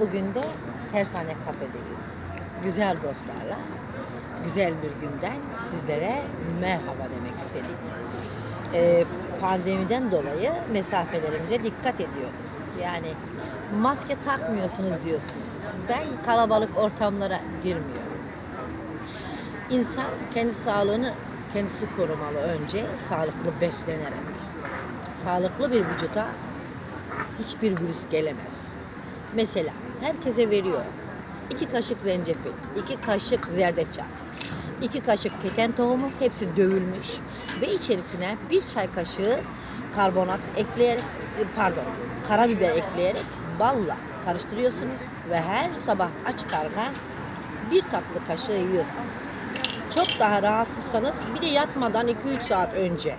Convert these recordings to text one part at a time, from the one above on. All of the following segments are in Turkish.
Bugün de Tersane Kafe'deyiz. Güzel dostlarla, güzel bir günden sizlere merhaba demek istedik. Ee, pandemiden dolayı mesafelerimize dikkat ediyoruz. Yani maske takmıyorsunuz diyorsunuz. Ben kalabalık ortamlara girmiyorum. İnsan kendi sağlığını kendisi korumalı önce sağlıklı beslenerek. Sağlıklı bir vücuta hiçbir virüs gelemez. Mesela herkese veriyor. İki kaşık zencefil, iki kaşık zerdeçal, iki kaşık keten tohumu hepsi dövülmüş ve içerisine bir çay kaşığı karbonat ekleyerek, e, pardon karabiber ekleyerek balla karıştırıyorsunuz ve her sabah aç karnına bir tatlı kaşığı yiyorsunuz. Çok daha rahatsızsanız bir de yatmadan 2-3 saat önce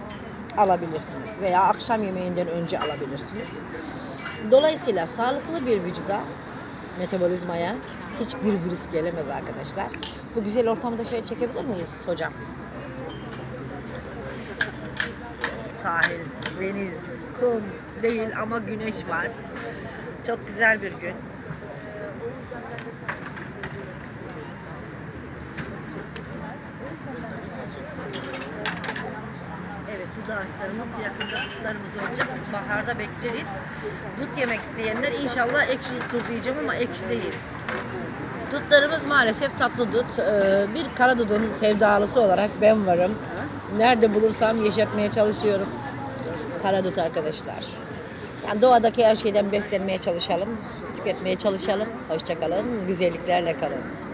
alabilirsiniz veya akşam yemeğinden önce alabilirsiniz. Dolayısıyla sağlıklı bir vücuda metabolizmaya hiçbir virüs gelemez arkadaşlar. Bu güzel ortamda şöyle çekebilir miyiz hocam? Sahil, deniz, kum değil ama güneş var. Çok güzel bir gün. Dut ağaçlarımız yakında dutlarımız olacak. Baharda bekleriz. Dut yemek isteyenler inşallah ekşi dut diyeceğim ama ekşi değil. Dutlarımız maalesef tatlı dut. Ee, bir kara dudun sevdalısı olarak ben varım. Nerede bulursam yaşatmaya çalışıyorum. Kara dut arkadaşlar. Yani doğadaki her şeyden beslenmeye çalışalım. Tüketmeye çalışalım. Hoşçakalın. Güzelliklerle kalın.